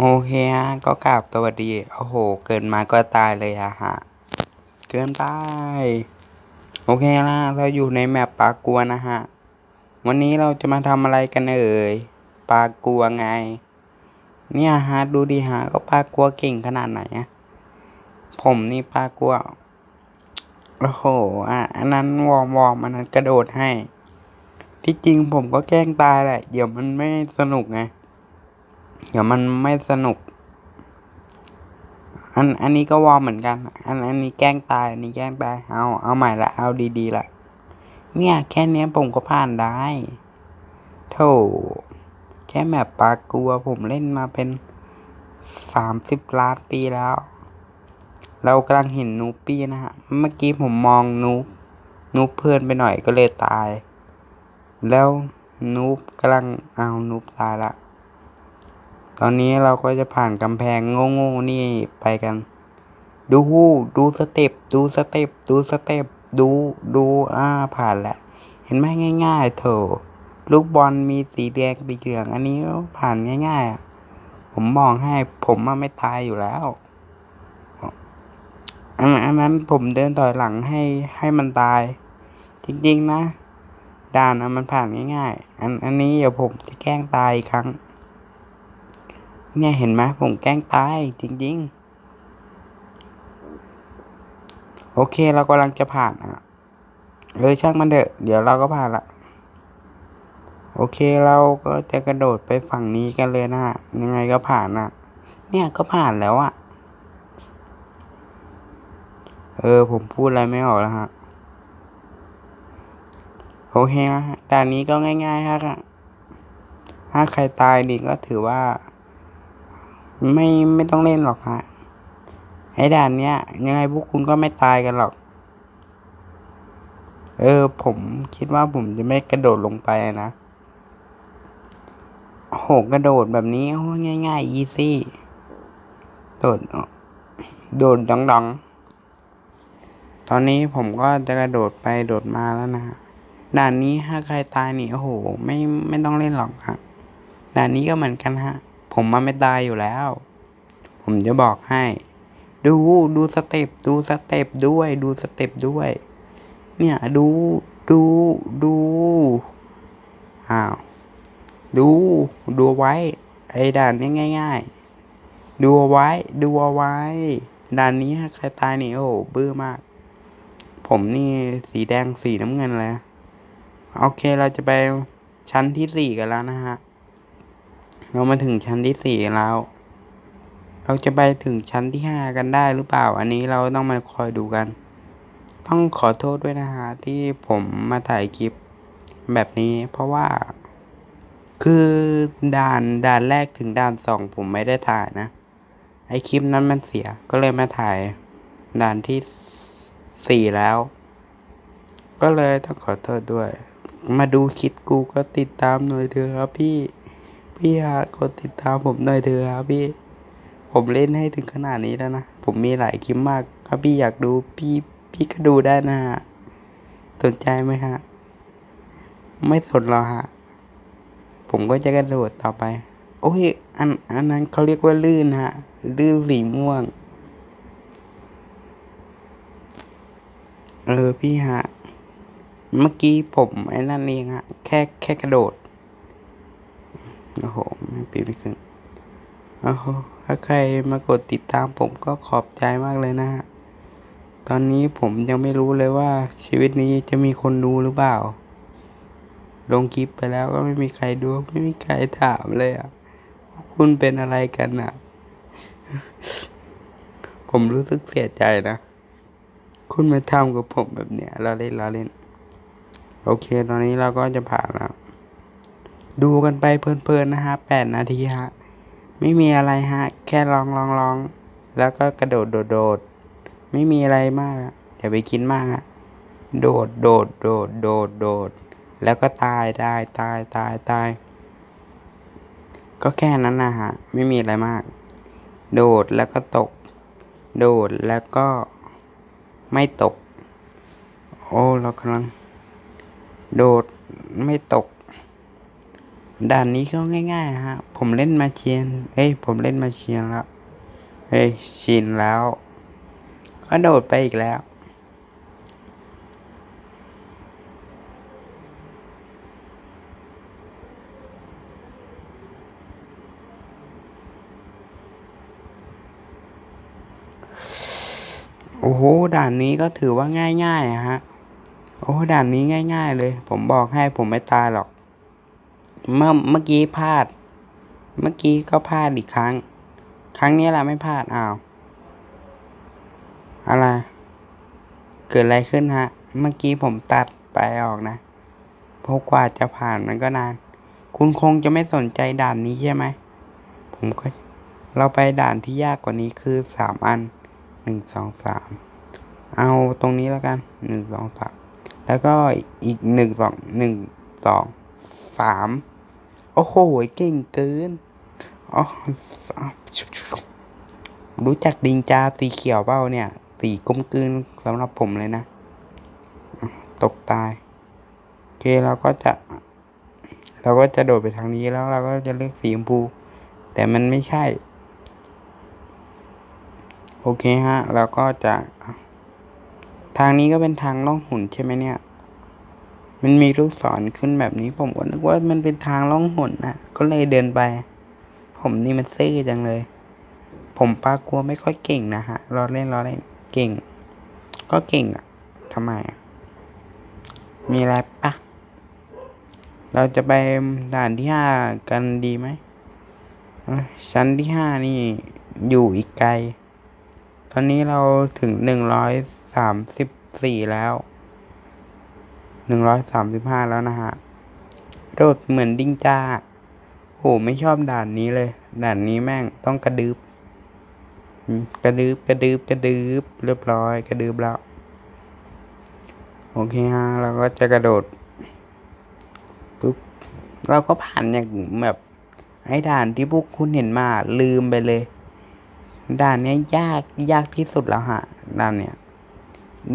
โอเคฮะก็กราบสวัสดีโอ้โห เกินมาก็ตายเลยอะฮะ เกินตาย โอเคนะเราอยู่ในแมปปลากัวนะฮะ วันนี้เราจะมาทำอะไรกันเอ่ยปลากัวไง เนี่ยฮะดูดิฮะก็ปลากัวเก่งขนาดไหนอะผมนี่ปลากัวโอ้โหอะอันนั้นวอมวอร์มอันนั้นกระโดดให้ ที่จริงผมก็แกล้งตายแหละ เดี๋ยวมันไม่สนุกไง เดี๋ยวมันไม่สนุก อันอันนี้ก็วอร์เหมือนกัน อันอันนี้แกล้งตาย อันนี้แกล้งตาย เอาเอาใหม่ละ เอาดีๆละเนี่ยแค่เนี้ยผมก็ผ่านได้โธ่แค่แมปปากัวผมเล่นมาเป็นสามสิบล้านปีแล้ว เรากำลังเห็นนูปี้นะฮะ เมื่อกี้ผมมองนูบนูบเพื่อนไปหน่อยก็เลยตาย แล้วนูบกำลังเอานูบตายละ ตอนนี้เราก็จะผ่านกำแพงโง่ๆนี่ไปกัน ดูหูดูสเต็ปดูสเต็ปดูสเต็ปดูดูอ่าผ่านแหละเห็นไหมง่าย ๆ เถอะลูกบอลมีสีแดงสีเหลืองอันนี้ผ่านง่ายๆอะผมมองให้ผมมาไม่ตายอยู่แล้วอันอันนั้นผมเดินถอยหลังให้ให้มันตาย จริงๆนะด่านมันผ่านง่ายๆ อันอันนี้เดี๋ยวผมจะแกล้งตายอีกครั้ง เนี่ยเห็นไหมผมแกล้งตายจริง ๆ โอเคเรากำลังจะผ่านอะเออช่างมันเถอะเดี๋ยวเราก็ผ่านละโอเคเราก็จะกระโดดไปฝั่งนี้กันเลยนะฮะยังไงก็ผ่านอะเนี่ยก็ผ่านแล้วอะเออผมพูดอะไรไม่ออกแล้วฮะโอเคนะฮะด่านนี้ก็ง่ายๆฮะถ้าใครตายดีก็ถือว่า ไม่ไม่ต้องเล่นหรอกฮะไอ้ด่านเนี้ย ยังไงพวกคุณก็ไม่ตายกันหรอก เออ ผมคิดว่าผมจะไม่กระโดดลงไปนะโหกระโดดแบบนี้โอ้ง่ายๆอีซี่ โดด โดดดองๆ ตอนนี้ผมก็จะกระโดดไปโดดมาแล้วนะฮะด่านนี้ถ้าใครตายนี่โอ้โห ไม่ไม่ต้องเล่นหรอกฮะด่านนี้ก็เหมือนกันฮะ ผมมาไม่ตายอยู่แล้ว ผมจะบอกให้ ดูดูสเต็ปดูสเต็ปด้วย ดูสเต็ปด้วย เนี่ยดูดูดูอ้าวดูดูไว้ ไอ้ด่านนี้ง่าย ๆ ดูเอาไว้ ดูเอาไว้ ด่านนี้ใครตายนี่โอ้บื้อมาก ผมนี่สีแดงสีน้ำเงินเลย โอเคเราจะไปชั้นที่สี่กันแล้วนะฮะ เรามาถึงชั้นที่สี่แล้ว เราจะไปถึงชั้นที่ห้ากันได้หรือเปล่า อันนี้เราต้องมาคอยดูกัน ต้องขอโทษด้วยนะฮะที่ผมมาถ่ายคลิปแบบนี้ เพราะว่า คือด่านด่านแรกถึงด่านสองผมไม่ได้ถ่ายนะ ไอคลิปนั้นมันเสีย ก็เลยมาถ่ายด่านที่สี่แล้ว ก็เลยต้องขอโทษด้วย มาดูคลิปกูก็ติดตามหน่อยเถอะครับพี่ พี่ฮะกดติดตามผมหน่อยเถอะครับพี่ ผมเล่นให้ถึงขนาดนี้แล้วนะ ผมมีหลายคลิปมาก ถ้าพี่อยากดูพี่พี่ก็ดูได้นะฮะสนใจไหมฮะ ไม่สนหรอฮะ ผมก็จะกระโดดต่อไป โอ้ย อันอันนั้นเขาเรียกว่าลื่นฮะ ลื่นสีม่วง เออพี่ฮะ เมื่อกี้ผมไอ้นั่นเองฮะ แค่แค่กระโดด โอ้โหไม่ปีไม่ขึ้นโอ้โหถ้าใครมากดติดตามผมก็ขอบใจมากเลยนะฮะตอนนี้ผมยังไม่รู้เลยว่าชีวิตนี้จะมีคนดูหรือเปล่า ลงคลิปไปแล้วก็ไม่มีใครดูไม่มีใครถามเลยอะคุณเป็นอะไรกันอะ ผมรู้สึกเสียใจนะ คุณมาทำกับผมแบบเนี้ยเราเล่นเราเล่น โอเค ตอนนี้เราก็จะผ่านแล้ว ดูกันไปเพลินๆนะฮะแปดนาทีฮะ ไม่มีอะไรฮะ แค่ลองลองลองแล้วก็กระโดดโดดโดดไม่มีอะไรมากอย่าไปคิดมากฮะโดดโดดโดดโดดโดด แล้วก็ตายตายตายตายตาย ก็แค่นั้นนะฮะ ไม่มีอะไรมาก โดดแล้วก็ตก โดดแล้วก็ไม่ตก โอ้ เรากำลัง โดดไม่ตก ด่านนี้ก็ง่ายๆฮะ ผมเล่นมาเชียน เอ้ย ผมเล่นมาเชียนแล้ว เอ้ย ชินแล้ว ก็โดดไปอีกแล้ว โอ้โห ด่านนี้ก็ถือว่าง่ายๆอะฮะ โอ้ ด่านนี้ง่าย ๆ เลย ผมบอกให้ผมไม่ตายหรอก เมื่อเมื่อกี้พลาด เมื่อกี้ก็พลาดอีกครั้ง ครั้งนี้แหละไม่พลาดอ้าวอะไร เกิดอะไรขึ้นฮะ เมื่อกี้ผมตัดไปออกนะเพราะกว่าจะผ่านมันก็นาน คุณคงจะไม่สนใจด่านนี้ใช่ไหม ผมก็ เราไปด่านที่ยากกว่านี้คือสามอันหนึ่งสองสาม เอาตรงนี้แล้วกันหนึ่งสองสาม แล้วก็อีกหนึ่งสองหนึ่งสอง สามโอ้โหเก่งเกินอ๋อรู้จักดิงจาสีเขียวเปล่าเนี่ย สีกลมกลืนสำหรับผมเลยนะ ตกตาย โอเคเราก็จะ เราก็จะโดดไปทางนี้แล้วเราก็จะเลือกสีชมพู แต่มันไม่ใช่ โอเคฮะ เราก็จะ ทางนี้ก็เป็นทางล่องหุ่นใช่ไหมเนี่ย มันมีลูกศรขึ้นแบบนี้ ผมก็นึกว่ามันเป็นทางล่องหนนะก็เลยเดินไป ผมนี่มันซื่อจังเลย ผมปลากลัวไม่ค่อยเก่งนะฮะรอเล่นรอเล่นเก่ง ก็เก่งอะทำไม มีอะไรปะเราจะไปด่านที่ห้ากันดีไหมชั้นที่ห้านี่อยู่อีกไกล ตอนนี้เราถึงหนึ่งร้อยสามสิบสี่แล้ว หนึ่งร้อยสามสิบห้าแล้วนะฮะ โดดเหมือนดิ้งจ้า โห ไม่ชอบด่านนี้เลย ด่านนี้แม่งต้องกระดึบกระดึบกระดึบกระดึบเรียบร้อย กระดึบแล้ว โอเคฮะ เราก็จะกระโดดปุ๊บเราก็ผ่านอย่างแบบไอ้ด่านที่พวกคุณเห็นมาลืมไปเลย ด่านเนี้ยยากยากที่สุดแล้วฮะ ด่านเนี้ย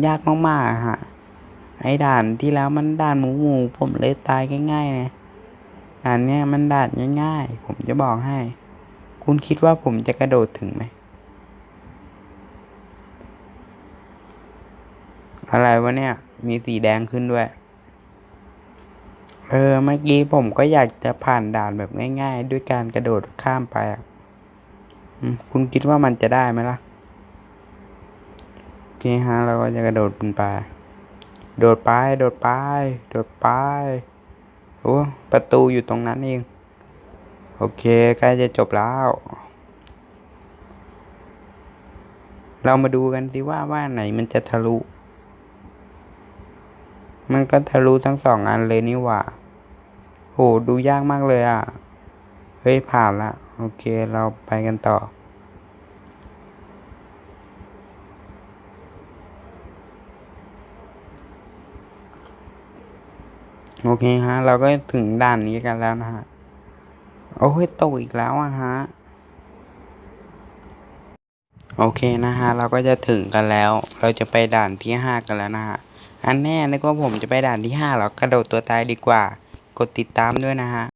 ยากมากๆฮะ ไอ้ด่านที่แล้วมันด่านหมูหมูผมเลยตายง่ายๆนะด่านเนี้ยมันด่านง่ายๆ ผมจะบอกให้ คุณคิดว่าผมจะกระโดดถึงไหม อะไรวะเนี่ย มีสีแดงขึ้นด้วย เออ เมื่อกี้ผมก็อยากจะผ่านด่านแบบง่าย ๆ ด้วยการกระโดดข้ามไปอะคุณคิดว่ามันจะได้ไหมล่ะโอเคฮะเราก็จะกระโดดขึ้นไป โดดไป โดดไป โดดไป โอ้ ประตูอยู่ตรงนั้นเอง โอเค ใกล้จะจบแล้ว เรามาดูกันสิว่าว่าไหนมันจะทะลุ มันก็ทะลุทั้งสองอันเลยนี่หว่าโห ดูยากมากเลยอะ เฮ้ย ผ่านละ โอเค เราไปกันต่อ โอเคฮะ เราก็ถึงด่านนี้กันแล้วนะฮะ โอ้ยตกอีกแล้วอะฮะ โอเคนะฮะ เราก็จะถึงกันแล้ว เราจะไปด่านที่ห้ากันแล้วนะฮะ อันแน่นึกว่าผมจะไปด่านที่ห้าหรอกระโดดตัวตายดีกว่า กดติดตามด้วยนะฮะ